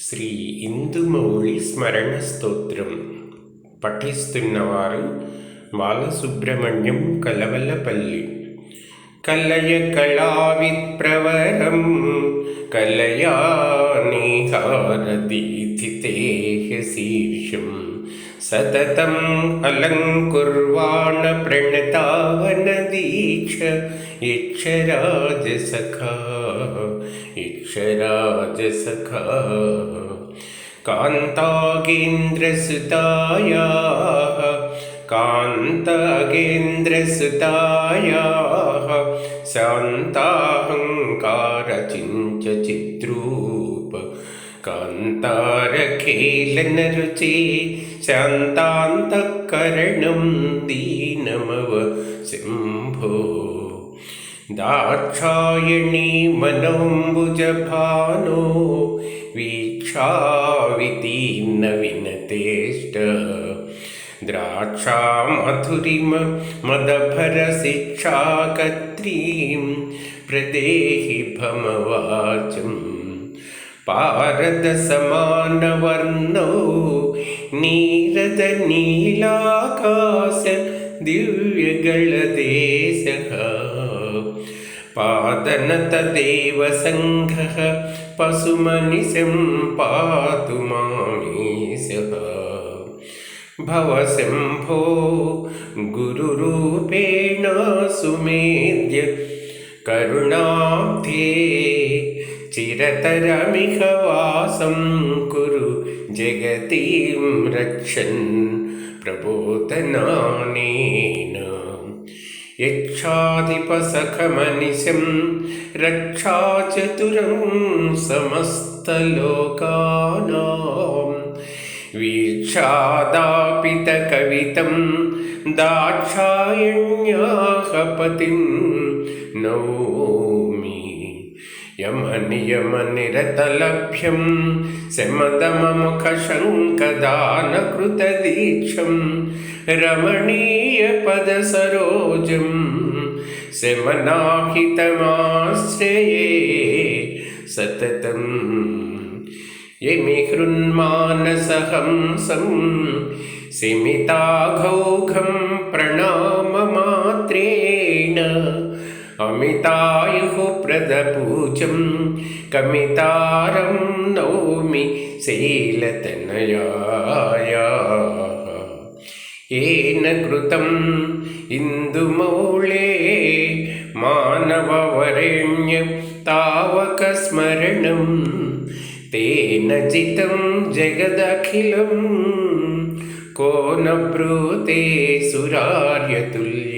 శ్రీ ఇందుమౌళి స్మరణ స్తోత్రం. పఠిస్తున్నవారు బాలసుబ్రహ్మణ్యం కలవలపల్లి. కలయ కళావిప్రవరం కలయా నిహారదీథితే శీర్షం సతతం అలంకుర్వాణ ప్రణతావన भिक्षराजसखा कान्तागेन्द्रसुतायाः कान्तागेन्द्रसुतायाः शान्ताहङ्कारचिञ्चचिद्रूप। कान्तारखेलनरुचे शान्तान्तःकरणं दीनमव शम्भो दाक्षायणी मनोऽम्बुजभानो वीक्षावितीर्न विनतेष्ट द्राक्षामधुरिम मदभरशिक्षाकत्रीं प्रदेहि भमवाचं पारदसमानवर्णौ नीरदनीलाकाश दिव्यगळदेशः पादनतदेव सङ्घः पशुमनिशं पातु मामीशः भवशम्भो गुरुरूपेण सुमेद्य करुणाब्धे चिरतरमिह वासं कुरु जगतीं रक्षन् प्रबोधनानेन यक्षाधिपसखमनिशं रक्षाचतुरं समस्तलोकानां वीक्षादापितकवितं दाक्षायण्याः पतिं नौमि यमनियमनिरतलभ्यं शमदममुखशङ्कदानकृतदीक्षं रमणीयपदसरोजं शमनाहितमाश्रये सततम् यमिहृन्मानसहंसं सिमिताघौघं प्रणाममात्रेण अमितायुः प्रदपूजं कमितारं नौमि शैलतनयाय। ഏന കൃതം ഇന്ദുമൗളേ മാനവവരണ്യം താവകസ്മരണം തേന ജിതം ജഗദഖിലം കോനബ്രൂതേ സുരാര്യതുല്യ